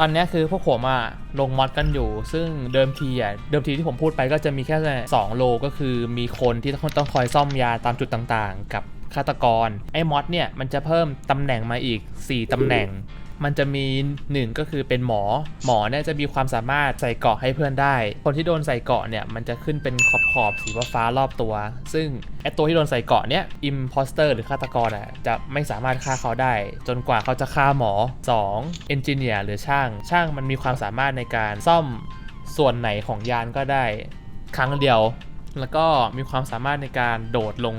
ตอนนี้คือพวกผมอะลงมอดกันอยู่ ซึ่งเดิมทีอะเดิมทีที่ผมพูดไปก็จะมีแค่ 2 โลก็คือมีคนที่ต้องต้องคอยซ่อมยาตามจุดต่างๆ กับฆาตกร ไอ้มอดเนี่ยมันจะเพิ่มตำแหน่งมาอีก 4ตำแหน่ง มันจะมีหนึ่งก็คือเป็นหมอ หมอเนี่ยจะมีความสามารถใส่เกาะให้เพื่อนได้ คนที่โดนใส่เกาะเนี่ยมันจะขึ้นเป็นขอบขอบๆสีฟ้ารอบตัว ซึ่งไอตัวที่โดนใส่เกาะเนี่ยอิมพอสเตอร์หรือฆาตกรอะจะไม่สามารถฆ่าเขาได้ จนกว่าเขาจะฆ่าหมอ 2. เอนจิเนียร์หรือช่าง ช่างมันมีความสามารถในการซ่อมส่วนไหนของยานก็ได้ ครั้งเดียว แล้วก็มีความสามารถในการโดดลง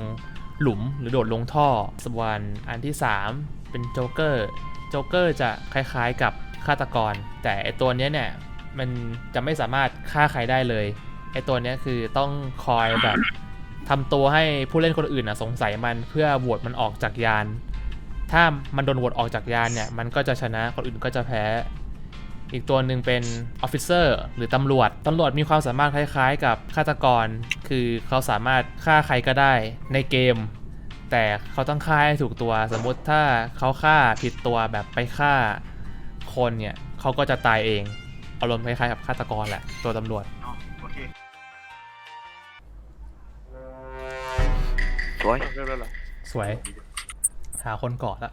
หลุมหรือโดดลงท่อส่วนอันที่ 3 เป็นโจ๊กเกอร์ โจ๊กเกอร์จะคล้ายๆกับฆาตกร แต่ไอตัวเนี้ยเนี่ยมันจะไม่สามารถฆ่าใครได้เลยไอตัวเนี้ยคือต้องคอยแบบทำตัวให้ผู้เล่นคนอื่นอะสงสัยมันเพื่อโหวตมันออกจากยาน ถ้ามันโดนโหวตออกจากยานเนี่ยมันก็จะชนะคนอื่นก็จะแพ้ อีกตัวหนึ่งเป็นออฟฟิเซอร์หรือตำรวจ ตำรวจมีความสามารถคล้ายๆ กับฆาตกร คือเขาสามารถฆ่าใครก็ได้ในเกม แต่เขาต้องฆ่าให้ถูกตัว สมมติถ้าเขาฆ่าผิดตัวแบบไปฆ่าคนเนี่ยเขาก็จะตายเองอารมณ์คล้ายๆกับฆาตกรแหละตัวตำรวจอ๋อโอเคสวยเริ่มแล้วเหรอสวย หาคนเกาะละ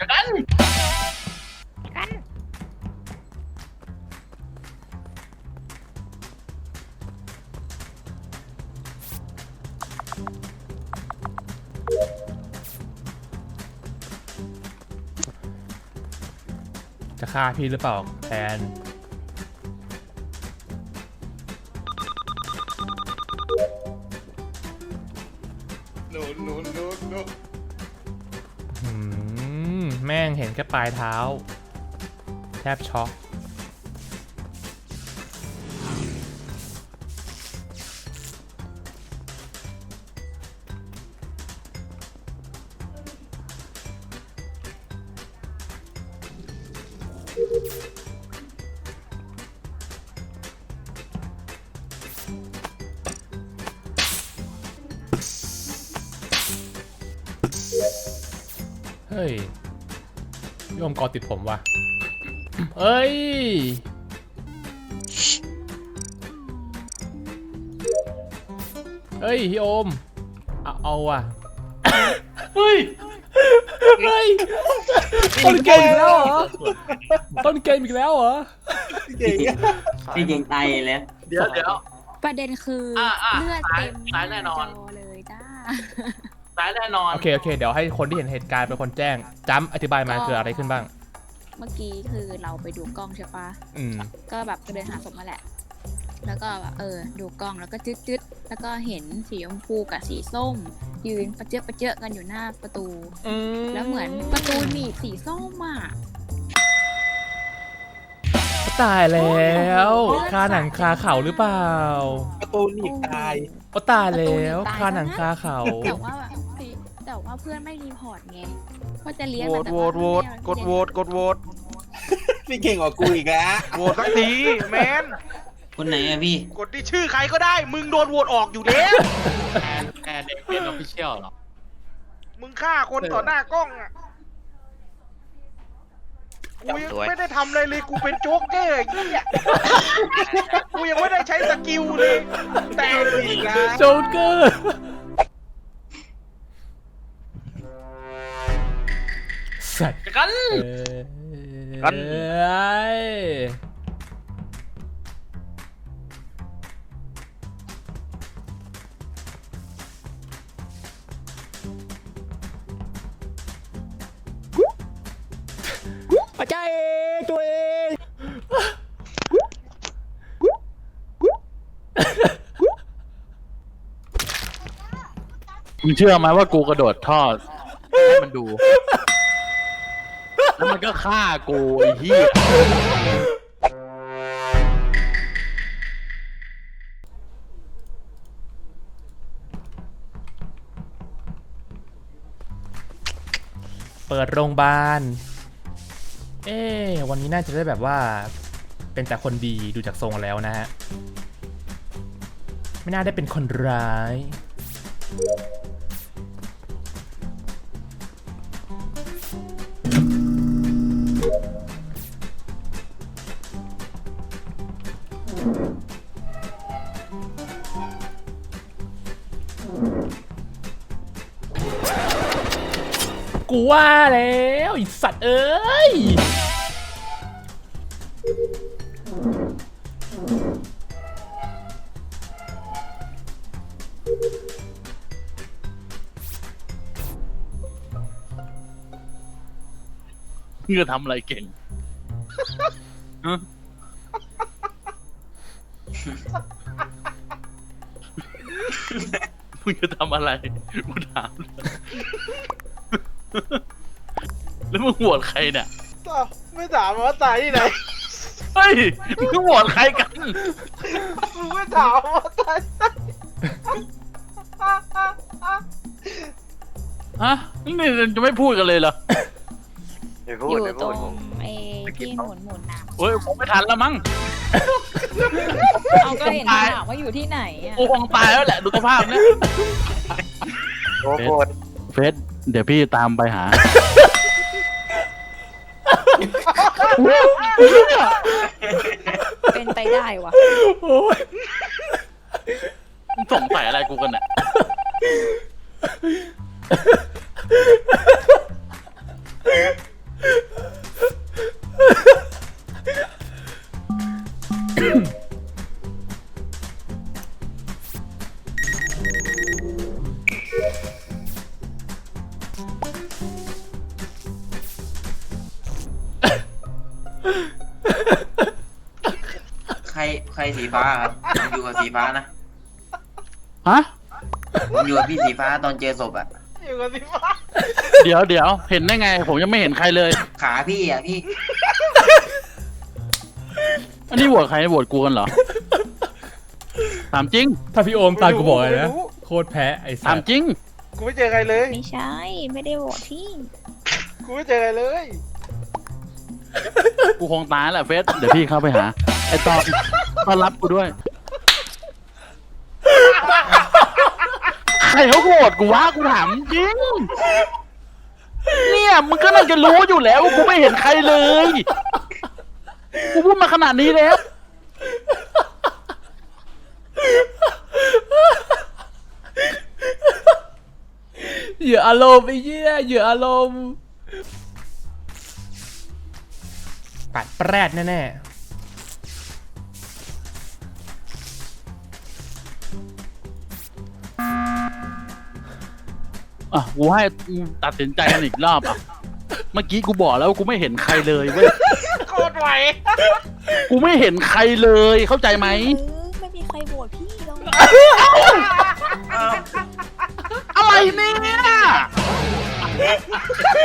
กระดัน จะฆ่าพี่หรือเปล่าแทนหนูหนูหนูหนูอืมแม่งเห็นแค่ปลายเท้า แทบช็อก เฮ้ยพี่โอมกอติดผมว่ะเอ้ยเฮ้ยพี่โอม เอาเอาว่ะ เฮ้ย เฮ้ยต้นเกมอีกแล้วเหรอต้นเกมอีกแล้วเหรอเก่งอะพี่เก่งตายแล้วเดี๋ยวเดี๋ยว ประเด็นคือออะอะเลือดตายเต็มตายแน่นอน จเลยจ้าตายแน่นอนโอเคโอเคเดี๋ยวให้คนที่เห็นเหตุการณ์เป็นคนแจ้งจำอธิบายมาเกิดอะไรขึ้นบ้าง เมื่อกี้คือเราไปดูกล้องใช่ปะอืมก็แบบก็เดินหาศพมาแหละ แล้วก็แบบเออดูกล้องแล้วก็จึ๊ดจึ๊ดแล้วก็เห็นสีชมพูกับสีส้ม ยืนประเจอะประเจอะกันอยู่หน้าประตูอืมแล้วเหมือนประตูหนีบสีส้มอะตายแล้วคาหนังคาเขาหรือเปล่าประตูหนีบตายโอ้ตายแล้วคาหนังคาเขาแต่ว่าแบบแต่ว่าเพื่อนไม่รีพอร์ตไงว่าจะเลี้ยงโหวมันตแต่โหวว่าตโหวตไม่กดโหวตกดโหวตพี่เก่งกว่ากูอีกแล้วโหวตสักทีแมน คนไหนอะพี่ กดที่ชื่อใครก็ได้ มึงโดนโหวตออกอยู่แล้วแอร์เด็กเป็นออฟฟิเชียลเหรอ มึงฆ่าคนต่อหน้ากล้องอะ กูยังไม่ได้ทำอะไรเลยกูเป็นโจ๊กเกอร์อย่างนี้อะกูยังไม่ได้ใช้สกิลเลย แต่อีกแล้วโจ๊กเกอร์สัตว์กันเอ้ งเชื่อไหมว่ากูกระโดดท่อให้มันดู แล้วมันก็ฆ่ากูไอ้เหี้ยเปิดโรงพยาบาล เอ๊ะวันนี้น่าจะได้แบบว่า เป็นแต่คนดีดูจากทรงแล้วนะฮะ ไม่น่าได้เป็นคนร้าย กูว่าแล้วสัตว์เอ้ย เงื่อทำอะไรเก่งฮะ มึงจะทำอะไรกูถามแล้วมึงโหวตใครเนี่ยอ้าวไม่ถามว่าตายที่ไหน เฮ้ย มึงโหวตใครกัน มึงไม่ถามว่าตายที่ไหนฮะ นี่จะไม่พูดกันเลยเหรอ อยู่ตรง ไอ้ที่หมุนหมุนน้เฮ้ยผมไม่ทันแล้วมั้งำเอาก็เห็นถามว่าอยู่ที่ไหนอะกูคงตายแล้วแหละดูสภาพเนี่ยเฟสเดี๋ยวพี่ตามไปหาเป็นไปได้วะโอ้ยมึงสงสัยอะไรกูกันเนี่ย ฟ้าครับผมอยู่กับสีฟ้านะฮะ ผมอยู่กับพี่สีฟ้าตอนเจอศพอะอยู่กับสิฟ้าเดี๋ยวเดี๋ยวเห็นได้ไง ผมยังไม่เห็นใครเลย ขาพี่อะพี่อันนี้โหวตใครโหวตกูกันเหรอ ถามจริง ถ้าพี่โอมตายกูบอกเลยนะ โคตรแพ้ไอ้สัถามตว์จริง กูไม่เจอใครเลย ไม่ใช่ ไม่ได้โหวตพี่ กูไม่เจอใครเลย กูคงตายแหละเฟส เดี๋ยวพี่เข้าไปหา ไอตอน มารับกูด้วย ใครเขาโหวตกูวะกูถามจริง เนี่ยมึงก็น่าจะรู้อยู่แล้วว่ากูไม่เห็นใครเลย กูพูดมาขนาดนี้แล้ว เหยื่ออารมณ์ไอ้เหี้ยเหยื่ออารมณ์ปัดแปรดแน่ อะกูให้ตัดสินใจกันอีกรอบอะ เมื่อกี้กูบอกแล้วว่ากูไม่เห็นใครเลยเว้ย โคตรไหวกูไม่เห็นใครเลยเข้าใจไหม เออไม่มีใครโหวตพี่หรอกอะไรเนี่ย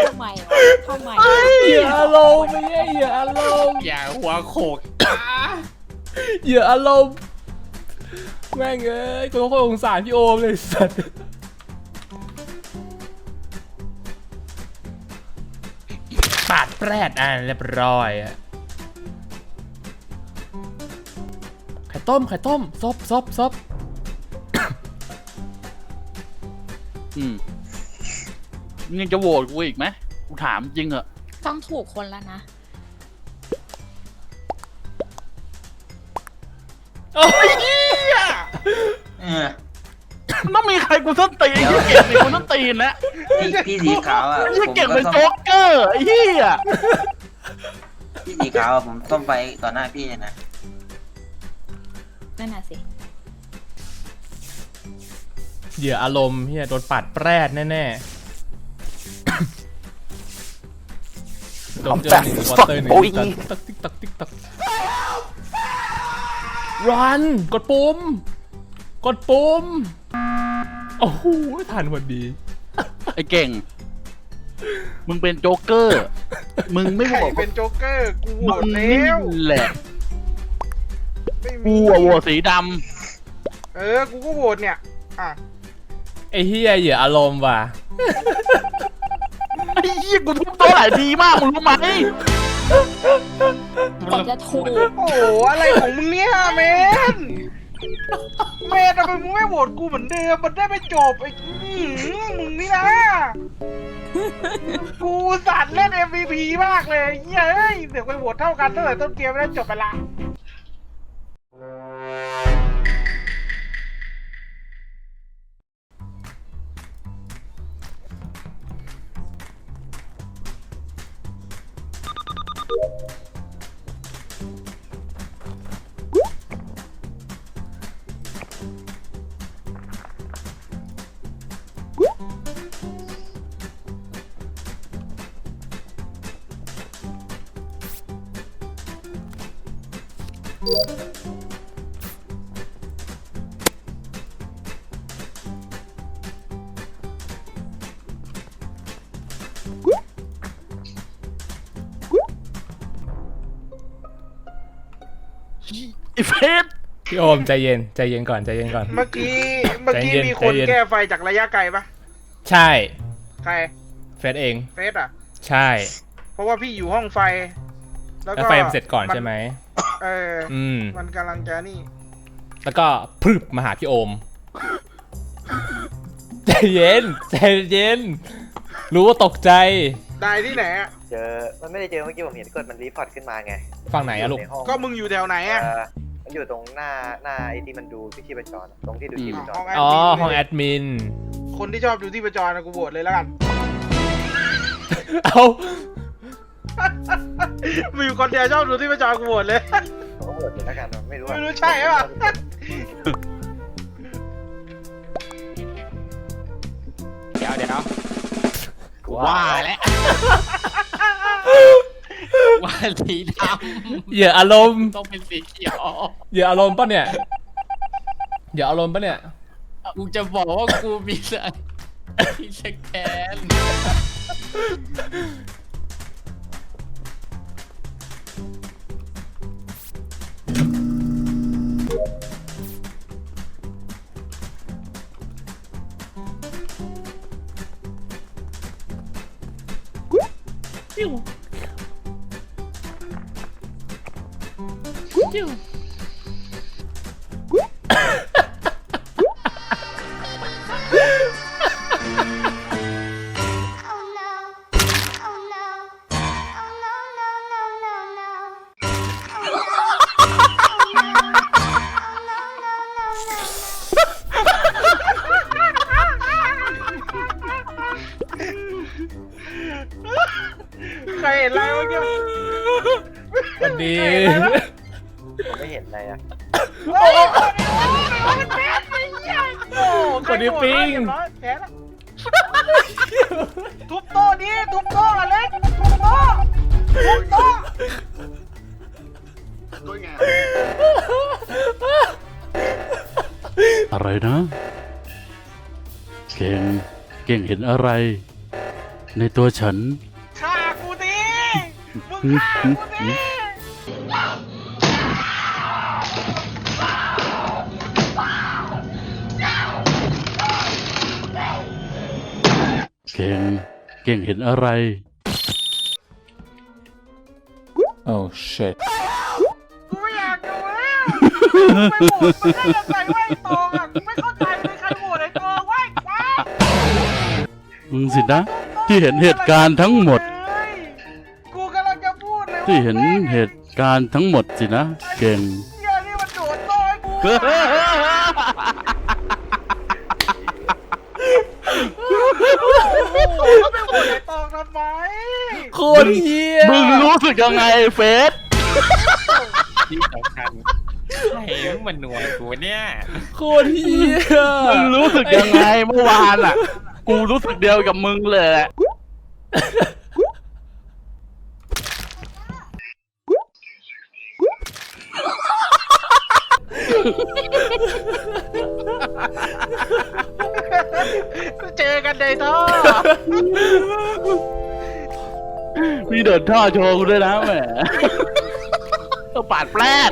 ทำไมวะทำไมๆเหยื่ออารมณ์ไอ้เหี้ยเหยื่ออารมณ์อย่าหัวโขกเหยื่ออารมณ์แม่งเอ้ยกูต้องคอยสงสารพี่โอมเลยสัตว์ แปรดอะเรียบร้อยอะไข่ต้มไข่ต้มซบซบซบอืมมึงยังจะโหวตกูอีกไหมกูถามจริงเหอะต้องถูกคนแล้วนะ โอ้ย เออมัน ต้องมีใครกูส้นตีนไอ้เหี้ยเก่งเป็นคนส้นตีนแล้วพี่พี่สีขาวอะไอ้เหี้ยผมเก่งก็เป็นต้องโจ๊กเกอร์ไอ้เหี้ยพี่สีขาวอะผมต้องไปต่อหน้าพี่เลยนะนั่นน่ะสิ เหยื่ออารมณ์เฮียโดนปัดแปรดแน่ๆโดนเจอหนึ่งวอเตอร์หนึ่งติ๊กตักติ๊กตักติ๊กตักรันกดปุ่มกดปุ่ม โอ้โหทันพอดี ไอ้เก่ง มึงเป็นโจ๊กเกอร์ มึงไม่ใครโหวตเป็นโจ๊กเกอร์กูโหวมึตงแล้นี่วแหละไม่มีกูอะโหวตสีดเออกูก็โหวตเนี่ยอะไอ้เฮียเหยื่ออารมณ์ว่ะำไอ้เหี้ยกูทุบโต๊ะหลายทีมากมึงรู้ไหมก่อนจะถูกโอ้โหอะไรของมึงเนี่ยเมน เมย์ทำไมมึงไม่โหวตกูเหมือนเดิมมันได้ไม่จบไอ้กมึงนี่นะ กูสั่นเล่น MVP มากเลยเฮ้ยเดี๋ยวไปโหวตเท่ากันตั้งแต่ต้นเกมไม่ได้จบไปละ เอ้เฟสพี่โอมใจเย็นใจเย็นก่อนใจเย็นก่อน เมื่อกี้เมื่อกี้ใจเย็นมีคนใจเย็น แก้ไฟจากระยะไกลปะใช่ใครเฟสเอง เฟสอะ ใช่ เพราะว่าพี่อยู่ห้องไฟ แล้วแล้วก็ไฟมันเสร็จก่อนใช่ไหมเออออืม มันกำลังจะนี่ แล้วก็พรึบมาหาพี่โอม ใจเย็นใจเย็น รู้ว่าตกใจได้ที่ไหนอะเจอ มันไม่ได้เจอเมื่อกี้ผมเห็นกดมันรีพอร์ตขึ้นมาไงฝั่งไหนอะลูกยู่ให้องก็มึงอยู่แถวไหนอะเออ มันอยู่ตรงหน้าหน้าไอ้ที่มันดูที่ชีพจรอะตรงที่ดูชีพจรห้องแอดอ๋อมินห้องแอดมิน คนที่ชอบดูที่ประจรนะกูโหวตเลยแล้วกัน เอามีอยู่คนเดียวชอบดูที่ประจรกูโหวตเลย ผมก็โหวตเลยแล้วกันไม่รู้อะไม่รู้ใช่ปะ เดี๋ยวเดี๋ยวว่าแล้ว ว่าสีดเหยื่ออารมณ์ำต้องเป็นสีเขียวเหยื่ออารมณ์ปะเนี่ย เหยื่ออารมณ์ปะเนี่ย กูจะบอกว่ากูมีสมีสแกน Oh no. Oh no. Oh no. ใครเห็นอะไรเมื่อกี้ สวัสดี ต๊ะดิทุบโต๊ะอเล็กทุบโต๊ะทุบโตอะไรนะเก่งเก่งเห็นอะไร ในตัวฉันฆ่ากูดิมึงฆ่ากูดิเก่ง เก่งเห็นอะไร โอ้ shit กูไม่อยากอยู่แล้วไม่โหวตมันได้ยังไงวะไอ้ตองอะกูไม่เข้าใจเลยใครโหวตไอ้ตองวะไอ้ควาย มึงสินะ ที่เห็นเหตุการณ์ทั้งหมด กูกำลังจะพูดเลยว่าที่เห็นเหตุการณ์ทั้งหมดสินะ เก่ง เหี้ยนี่มันโดดโต้ให้กู ตไอ้ตองทำไมโคตรเฮียมึงรู้สึกยังไงเฟสที่สำคัญใครมันหน่วยกูเนี่ยโคตรเฮียมึงรู้สึกยังไงเมื่อวานอะ กูรู้สึกเดียวกับมึงเลย เจอกันในท่อมีเดินท่อโชว์กูด้วยนะแหม ปาดแปลด